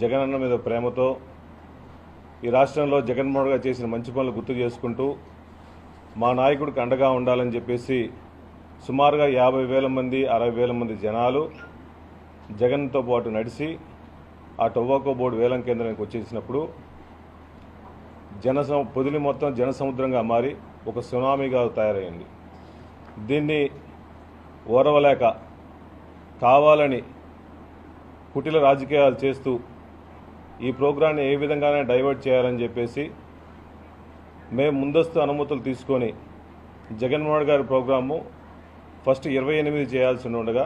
జగనన్న మీద ప్రేమతో ఈ రాష్ట్రంలో జగన్మోహన్ గారు చేసిన మంచి పనులు గుర్తు చేసుకుంటూ మా నాయకుడికి అండగా ఉండాలని చెప్పేసి సుమారుగా యాభై వేల మంది అరవై వేల మంది జనాలు జగన్తో పాటు నడిచి ఆ టొబాకో బోర్డు వేలం కేంద్రానికి వచ్చేసినప్పుడు జన పొదిలి మొత్తం జన సముద్రంగా మారి ఒక సునామీగా తయారైంది. దీన్ని ఓరవలేక కావాలని కుటిల రాజకీయాలు చేస్తూ ఈ ప్రోగ్రాన్ని ఏ విధంగానే డైవర్ట్ చేయాలని చెప్పేసి మేము ముందస్తు అనుమతులు తీసుకొని జగన్మోహన్ గారి ప్రోగ్రాము ఫస్ట్ ఇరవై ఎనిమిది చేయాల్సి ఉండగా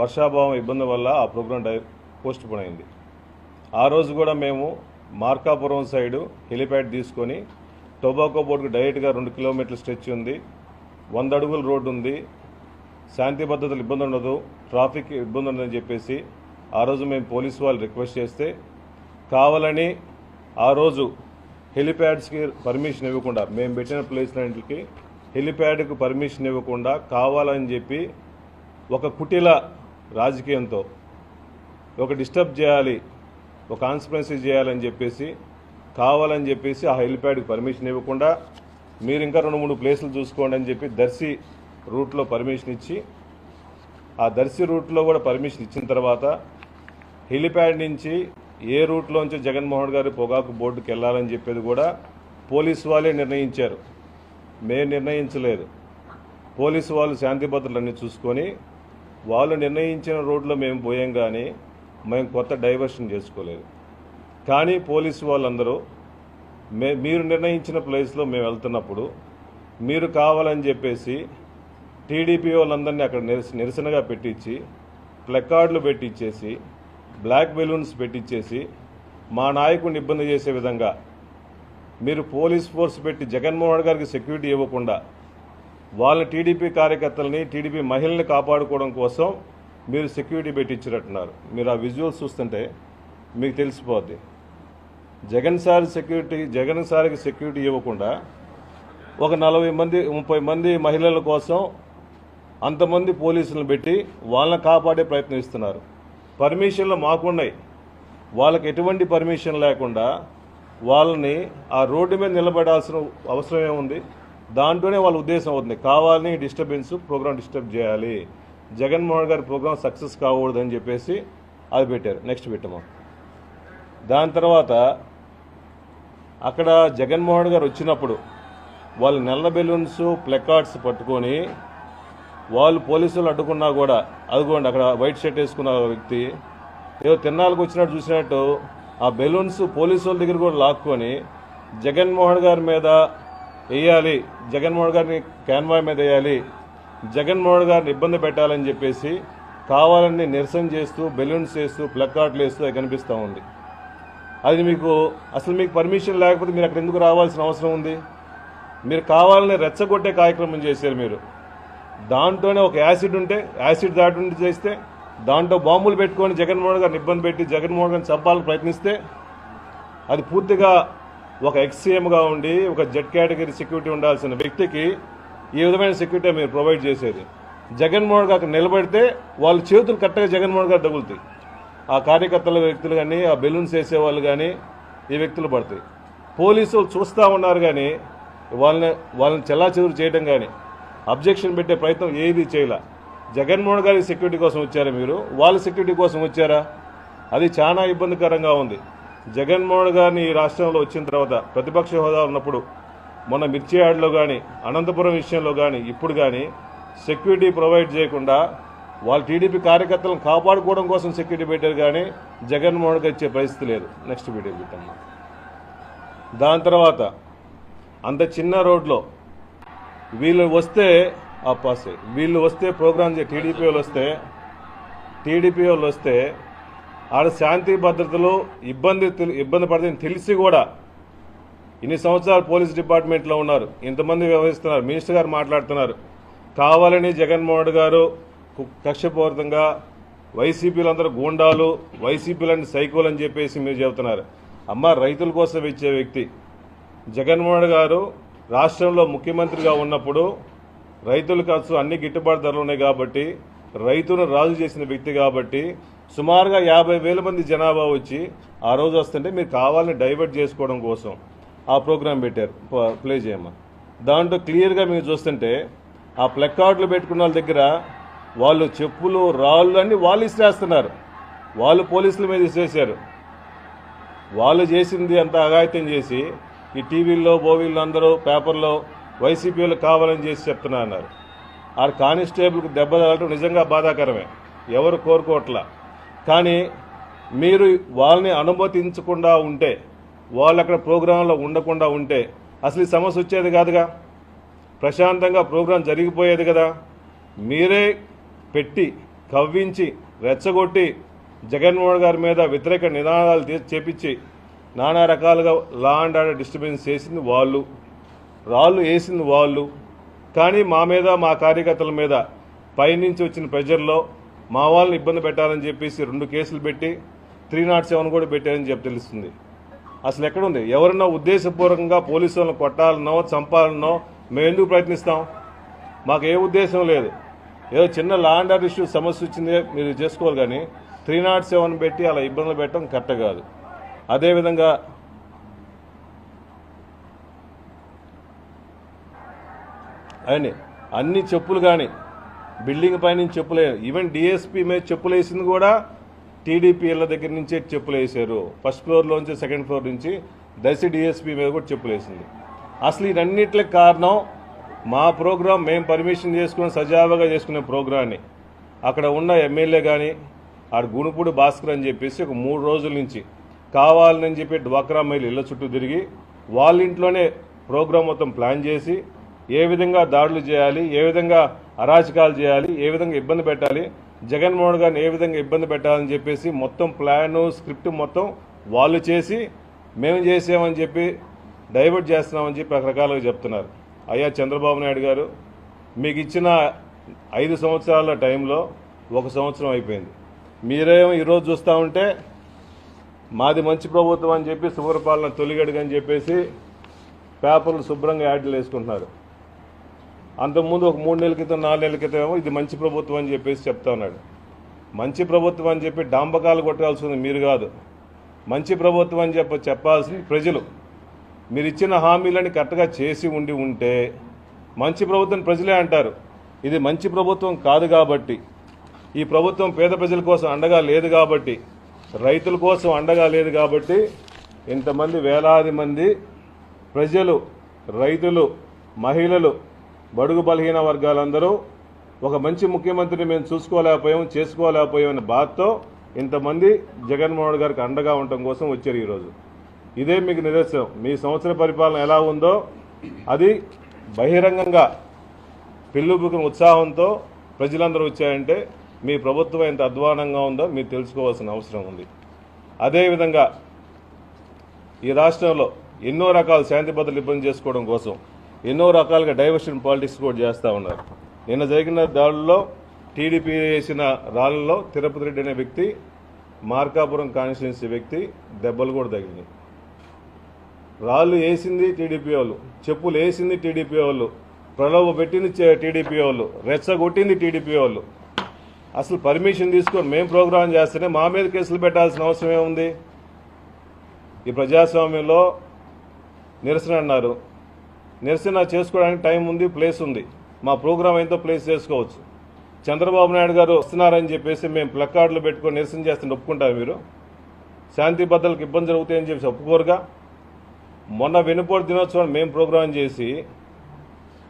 వర్షాభావం ఇబ్బంది వల్ల ఆ ప్రోగ్రాం డై పోస్ట్ పోన్ అయింది. ఆ రోజు కూడా మేము మార్కాపురం సైడు హెలిప్యాడ్ తీసుకొని టొబాకో బోర్డుకు డైరెక్ట్గా రెండు కిలోమీటర్ల స్ట్రెచ్ ఉంది. వంద అడుగుల రోడ్డు ఉంది. శాంతి భద్రతలు ఇబ్బంది ఉండదు ట్రాఫిక్ ఇబ్బంది ఉండదని చెప్పేసి ఆ రోజు మేము పోలీసు వాళ్ళు రిక్వెస్ట్ చేస్తే కావాలని ఆ రోజు హెలిప్యాడ్స్కి పర్మిషన్ ఇవ్వకుండా మేము పెట్టిన ప్లేస్లన్నింటికి హెలిప్యాడ్కు పర్మిషన్ ఇవ్వకుండా కావాలని చెప్పి ఒక కుటిల రాజకీయంతో ఒక డిస్టర్బ్ చేయాలి ఒక కాన్స్పరెన్సీ చేయాలని చెప్పేసి కావాలని చెప్పేసి ఆ హెలిప్యాడ్కి పర్మిషన్ ఇవ్వకుండా మీరు ఇంకా రెండు మూడు ప్లేసులు చూసుకోండి అని చెప్పి దర్శి రూట్లో పర్మిషన్ ఇచ్చి ఆ దర్శి రూట్లో కూడా పర్మిషన్ ఇచ్చిన తర్వాత హెలిప్యాడ్ నుంచి ఏ రూట్లోంచి జగన్మోహన్ గారి పొగాకు బోర్డుకి వెళ్ళాలని చెప్పేది కూడా పోలీసు వాళ్ళే నిర్ణయించారు. మేము నిర్ణయించలేదు. పోలీసు వాళ్ళు శాంతి భద్రతలన్నీ చూసుకొని వాళ్ళు నిర్ణయించిన రోడ్లో మేము పోయాం కానీ మేము కొత్త డైవర్షన్ చేసుకోలేదు. కానీ పోలీసు వాళ్ళందరూ మే మీరు నిర్ణయించిన ప్లేస్లో మేము వెళ్తున్నప్పుడు మీరు కావాలని చెప్పేసి టీడీపీ వాళ్ళందరినీ అక్కడ నిరస నిరసనగా పెట్టించి ప్లెకార్డులు పెట్టించేసి బ్లాక్ బెలూన్స్ పెట్టించేసి మా నాయకుడిని ఇబ్బంది చేసే విధంగా మీరు పోలీస్ ఫోర్స్ పెట్టి జగన్మోహన్ గారికి సెక్యూరిటీ ఇవ్వకుండా వాళ్ళ టీడీపీ కార్యకర్తలని టీడీపీ మహిళల్ని కాపాడుకోవడం కోసం మీరు సెక్యూరిటీ పెట్టించినట్టున్నారు మీరు ఆ విజువల్స్ చూస్తుంటే మీకు తెలిసిపోద్ది. జగన్ సార్ సెక్యూరిటీ జగన్ సార్కి సెక్యూరిటీ ఇవ్వకుండా ఒక నలభై మంది ముప్పై మంది మహిళల కోసం అంతమంది పోలీసులను పెట్టి వాళ్ళని కాపాడే ప్రయత్నం ఇస్తున్నారు పర్మిషన్లు మాకున్నాయి. వాళ్ళకి ఎటువంటి పర్మిషన్ లేకుండా వాళ్ళని ఆ రోడ్డు మీద నిలబడాల్సిన అవసరం ఏముంది? దాంట్లోనే వాళ్ళ ఉద్దేశం అవుతుంది. కావాలని డిస్టర్బెన్స్ ప్రోగ్రామ్ డిస్టర్బ్ చేయాలి. జగన్మోహన్ గారి ప్రోగ్రామ్ సక్సెస్ కాకూడదని చెప్పేసి అది పెట్టారు. నెక్స్ట్ పెట్టమా? దాని తర్వాత అక్కడ జగన్మోహన్ గారు వచ్చినప్పుడు వాళ్ళు నల్ల బెలూన్స్ ప్లెకార్డ్స్ పట్టుకొని వాళ్ళు పోలీసులు అడ్డుకున్నా కూడా అదిగోండి అక్కడ వైట్ షర్ట్ వేసుకున్న వ్యక్తి ఏదో తిన్నాళ్ళకి వచ్చినట్టు చూసినట్టు ఆ బెలూన్స్ పోలీసు వాళ్ళ దగ్గర కూడా లాక్కొని జగన్మోహన్ గారి మీద వేయాలి జగన్మోహన్ గారిని క్యాన్వాయ్ మీద వేయాలి జగన్మోహన్ గారిని ఇబ్బంది పెట్టాలని చెప్పేసి కావాలని నిరసన చేస్తూ బెలూన్స్ వేస్తూ ప్లక్కార్డ్లు వేస్తూ అది కనిపిస్తూ ఉంది. అది మీకు అసలు మీకు పర్మిషన్ లేకపోతే మీరు అక్కడ ఎందుకు రావాల్సిన అవసరం ఉంది? మీరు కావాలని రెచ్చగొట్టే కార్యక్రమం చేశారు మీరు. దాంట్లోనే ఒక యాసిడ్ ఉంటే యాసిడ్ దాటి ఉండి చేస్తే దాంట్లో బాంబులు పెట్టుకొని జగన్మోహన్ గారిని ఇబ్బంది పెట్టి జగన్మోహన్ గారిని చంపాలని ప్రయత్నిస్తే అది పూర్తిగా ఒక ఎక్స్సీఎంగా ఉండి ఒక జెడ్ కేటగిరీ సెక్యూరిటీ ఉండాల్సిన వ్యక్తికి ఈ విధమైన సెక్యూరిటీ మీరు ప్రొవైడ్ చేసేది. జగన్మోహన్ గారికి అక్కడ నిలబడితే వాళ్ళ చేతులు కరెక్ట్గా జగన్మోహన్ గారు తగులుతాయి ఆ కార్యకర్తల వ్యక్తులు కానీ ఆ బెలూన్స్ వేసేవాళ్ళు కానీ ఈ వ్యక్తులు పడతాయి. పోలీసులు చూస్తూ ఉన్నారు కానీ వాళ్ళని వాళ్ళని చెల్లా చేయడం కానీ అబ్జెక్షన్ పెట్టే ప్రయత్నం ఏది చేయలే. జగన్మోహన్ గారి సెక్యూరిటీ కోసం వచ్చారా మీరు? వాళ్ళ సెక్యూరిటీ కోసం వచ్చారా? అది చాలా ఇబ్బందికరంగా ఉంది. జగన్మోహన్ గారిని ఈ రాష్ట్రంలో వచ్చిన తర్వాత ప్రతిపక్ష హోదా ఉన్నప్పుడు మొన్న మిర్చి కానీ అనంతపురం విషయంలో కానీ ఇప్పుడు కానీ సెక్యూరిటీ ప్రొవైడ్ చేయకుండా వాళ్ళ టీడీపీ కార్యకర్తలను కాపాడుకోవడం కోసం సెక్యూరిటీ పెట్టారు కానీ జగన్మోహన్ గారు ఇచ్చే పరిస్థితి లేదు. నెక్స్ట్ వీడియో పెట్టమ్మా దాని తర్వాత అంత చిన్న రోడ్లో వీళ్ళు వస్తే ఆ పాస్ వీళ్ళు వస్తే ప్రోగ్రామ్ టీడీపీ వాళ్ళు వస్తే టీడీపీ వాళ్ళు వస్తే ఆడ శాంతి భద్రతలు ఇబ్బంది తెలి- ఇబ్బంది పడుతుంది తెలిసి కూడా ఇన్ని సంవత్సరాలు పోలీస్ డిపార్ట్మెంట్లో ఉన్నారు. ఇంతమంది వ్యవహరిస్తున్నారు. మినిస్టర్ గారు మాట్లాడుతున్నారు. కావాలని జగన్మోహన్ గారు కు- కక్షపూరితంగా వైసీపీలందరూ గూండాలు వైసీపీలని సైకోలు అని చెప్పేసి మీరు చెబుతున్నారు. అమ్మ రైతుల కోసం ఇచ్చే వ్యక్తి జగన్మోహన్ గారు రాష్ట్రంలో ముఖ్యమంత్రిగా ఉన్నప్పుడు రైతుల ఖర్చు అన్ని గిట్టుబాటు ధరలు ఉన్నాయి కాబట్టి రైతును రాజు చేసిన వ్యక్తి కాబట్టి సుమారుగా యాభై వేల మంది జనాభా వచ్చి ఆ రోజు వస్తుంటే మీరు కావాలని డైవర్ట్ చేసుకోవడం కోసం ఆ ప్రోగ్రాం పెట్టారు. ప- ప్లే చేయమ్మా దాంట్లో క్లియర్గా మీరు చూస్తుంటే ఆ ప్లెక్కార్డులు పెట్టుకున్న వాళ్ళ దగ్గర వాళ్ళు చెప్పులు రాళ్ళు అన్ని వాళ్ళు ఇసిరేస్తున్నారు. వాళ్ళు పోలీసుల మీద ఇసిరేశారు. వాళ్ళు చేసింది అంత అఘాయిత్యం చేసి ఈ టీవీల్లో బోవీల్లో అందరూ పేపర్లో వైసీపీలు కావాలని చేసి చెప్తున్నా అన్నారు. ఆ కానిస్టేబుల్కి దెబ్బ తగలటం నిజంగా బాధాకరమే. ఎవరు కోరుకోవట్లా? కానీ మీరు వాళ్ళని అనుమతించకుండా ఉంటే వాళ్ళు అక్కడ ప్రోగ్రాంలో ఉండకుండా ఉంటే అసలు ఈ సమస్య వచ్చేది కాదుగా? ప్రశాంతంగా ప్రోగ్రాం జరిగిపోయేది కదా? మీరే పెట్టి కవ్వించి రెచ్చగొట్టి జగన్మోహన్ గారి మీద వ్యతిరేక నినాదాలు చేపించి నానా రకాలుగా లా అండ్ ఆర్డర్ డిస్టర్బెన్స్ చేసింది వాళ్ళు. రాళ్ళు వేసింది వాళ్ళు. కానీ మా మీద మా కార్యకర్తల మీద పైనుంచి వచ్చిన ప్రెజర్లో మా వాళ్ళని ఇబ్బంది పెట్టాలని చెప్పేసి రెండు కేసులు పెట్టి త్రీ నాట్ సెవెన్ కూడా పెట్టారని చెప్పి తెలుస్తుంది. అసలు ఎక్కడుంది? ఎవరన్నా ఉద్దేశపూర్వకంగా పోలీసు వాళ్ళని కొట్టాలనో చంపాలనో మేము ఎందుకు ప్రయత్నిస్తాం? మాకు ఏ ఉద్దేశం లేదు. ఏదో చిన్న లా అండ్ ఆర్డర్ ఇష్యూ సమస్య వచ్చింది మీరు చేసుకోవాలి కానీ త్రీ నాట్ సెవెన్ పెట్టి అలా ఇబ్బందులు పెట్టడం కరెక్ట్ కాదు. అదేవిధంగా అని అన్ని చెప్పులు కానీ బిల్డింగ్ పైన చెప్పులు ఈవెన్ డిఎస్పీ మీద చెప్పులు వేసింది కూడా టీడీపీల దగ్గర నుంచే చెప్పులు వేసారు. ఫస్ట్ ఫ్లోర్లోంచి సెకండ్ ఫ్లోర్ నుంచి దర్శి డిఎస్పీ మీద కూడా చెప్పులు వేసింది. అసలు ఇవన్నిటికి కారణం మా ప్రోగ్రాం మేము పర్మిషన్ చేసుకుని సజావుగా చేసుకునే ప్రోగ్రాన్ని అక్కడ ఉన్న ఎమ్మెల్యే కానీ ఆడ గుణుపూడి భాస్కర్ అని చెప్పేసి ఒక మూడు రోజుల నుంచి కావాలని చెప్పి డ్వాక్రా మైల్ ఇళ్ళ చుట్టూ తిరిగి వాళ్ళ ఇంట్లోనే ప్రోగ్రాం మొత్తం ప్లాన్ చేసి ఏ విధంగా దాడులు చేయాలి ఏ విధంగా అరాచకాలు చేయాలి ఏ విధంగా ఇబ్బంది పెట్టాలి జగన్మోహన్ గారిని ఏ విధంగా ఇబ్బంది పెట్టాలని చెప్పేసి మొత్తం ప్లాను స్క్రిప్ట్ మొత్తం వాళ్ళు చేసి మేము చేసామని చెప్పి డైవర్ట్ చేస్తున్నామని చెప్పి రకరకాలుగా చెప్తున్నారు. అయ్యా చంద్రబాబు నాయుడు గారు మీకు ఇచ్చిన ఐదు సంవత్సరాల టైంలో ఒక సంవత్సరం అయిపోయింది. మీరేమో ఈరోజు చూస్తూ ఉంటే మాది మంచి ప్రభుత్వం అని చెప్పి శుభ్రపాలన తొలిగడుగు అని చెప్పేసి పేపర్లు శుభ్రంగా యాడ్లు వేసుకుంటున్నారు. అంతకుముందు ఒక మూడు నెలల క్రితం నాలుగు నెలల క్రితం ఏమో ఇది మంచి ప్రభుత్వం అని చెప్పేసి చెప్తా ఉన్నాడు. మంచి ప్రభుత్వం అని చెప్పి డాంబకాలు కొట్టాల్సింది మీరు కాదు. మంచి ప్రభుత్వం అని చెప్ప చెప్పాల్సింది ప్రజలు మీరు ఇచ్చిన హామీలని కరెక్ట్గా చేసి ఉండి ఉంటే మంచి ప్రభుత్వం ప్రజలే అంటారు. ఇది మంచి ప్రభుత్వం కాదు కాబట్టి ఈ ప్రభుత్వం పేద ప్రజల కోసం అండగా లేదు కాబట్టి రైతుల కోసం అండగా లేదు కాబట్టి ఇంతమంది వేలాది మంది ప్రజలు రైతులు మహిళలు బడుగు బలహీన వర్గాలందరూ ఒక మంచి ముఖ్యమంత్రిని మేము చూసుకోలేకపోయాం చేసుకోలేకపోయాం అనే బాధతో ఇంతమంది జగన్మోహన్ గారికి అండగా ఉండటం కోసం వచ్చారు ఈరోజు. ఇదే మీకు నిదర్శనం. మీ సంవత్సర పరిపాలన ఎలా ఉందో అది బహిరంగంగా పిల్లుబుకిన ఉత్సాహంతో ప్రజలందరూ వచ్చాయంటే మీ ప్రభుత్వం ఎంత అధ్వానంగా ఉందో మీరు తెలుసుకోవాల్సిన అవసరం ఉంది. అదేవిధంగా ఈ రాష్ట్రంలో ఎన్నో రకాల శాంతి భద్రతలు ఇబ్బంది చేసుకోవడం కోసం ఎన్నో రకాలుగా డైవర్షన్ పాలిటిక్స్ కూడా చేస్తూ ఉన్నారు. నిన్న జరిగిన దాడుల్లో టీడీపీ వేసిన రాళ్ళలో తిరుపతి రెడ్డి అనే వ్యక్తి మార్కాపురం కాన్స్టిట్యున్సీ వ్యక్తి దెబ్బలు కూడా తగిలినాయి. రాళ్ళు వేసింది టీడీపీ వాళ్ళు చెప్పులు వేసింది టీడీపీ వాళ్ళు ప్రలోభ పెట్టింది టీడీపీ వాళ్ళు రెచ్చగొట్టింది టీడీపీ వాళ్ళు. అసలు పర్మిషన్ తీసుకొని మేము ప్రోగ్రాం చేస్తేనే మా మీద కేసులు పెట్టాల్సిన అవసరం ఏముంది? ఈ ప్రజాస్వామ్యంలో నిరసన అన్నారు. నిరసన చేసుకోవడానికి టైం ఉంది ప్లేస్ ఉంది. మా ప్రోగ్రాం ఎంతో ప్లేస్ చేసుకోవచ్చు. చంద్రబాబు నాయుడు గారు వస్తున్నారని చెప్పేసి మేము ప్లకార్డులు పెట్టుకొని నిరసన చేస్తుంటే ఒప్పుకుంటారు మీరు? శాంతి భద్రతలకు ఇబ్బంది జరుగుతాయని చెప్పేసి ఒప్పుకోరుగా? మొన్న వెనుపోటు దినోత్సవం మేము ప్రోగ్రాం చేసి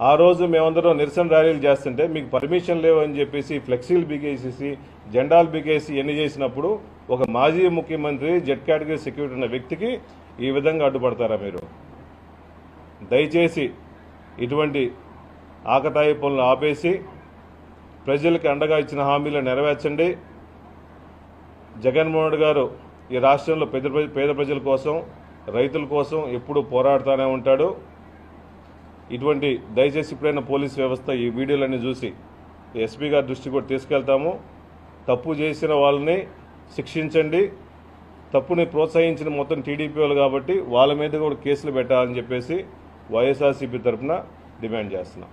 ఆ రోజు మేమందరం నిరసన ర్యాలీలు చేస్తుంటే మీకు పర్మిషన్ లేవు అని చెప్పేసి ఫ్లెక్సీలు బిగేసేసి జెండాలు బిగేసి ఎన్ని చేసినప్పుడు ఒక మాజీ ముఖ్యమంత్రి జెడ్ కేటగిరీ సెక్యూరిటీ ఉన్న వ్యక్తికి ఈ విధంగా అడ్డుపడతారా మీరు? దయచేసి ఇటువంటి ఆకతాయి పనులు ఆపేసి ప్రజలకు అండగా ఇచ్చిన హామీలు నెరవేర్చండి. జగన్మోహన్ రెడ్డి గారు ఈ రాష్ట్రంలో పేద ప్రజ- పేద ప్రజల కోసం రైతుల కోసం ఎప్పుడూ పోరాడుతూనే ఉంటాడు. ఇటువంటి దయచేసి ఇప్పుడైనా పోలీస్ వ్యవస్థ ఈ వీడియోలన్నీ చూసి ఎస్పీ గారి దృష్టి కూడా తీసుకెళ్తాము. తప్పు చేసిన వాళ్ళని శిక్షించండి. తప్పుని ప్రోత్సహించిన మొత్తం టీడీపీ వాళ్ళు కాబట్టి వాళ్ళ మీద కూడా కేసులు పెట్టాలని చెప్పేసి వైఎస్ఆర్సీపీ తరఫున డిమాండ్ చేస్తున్నాం.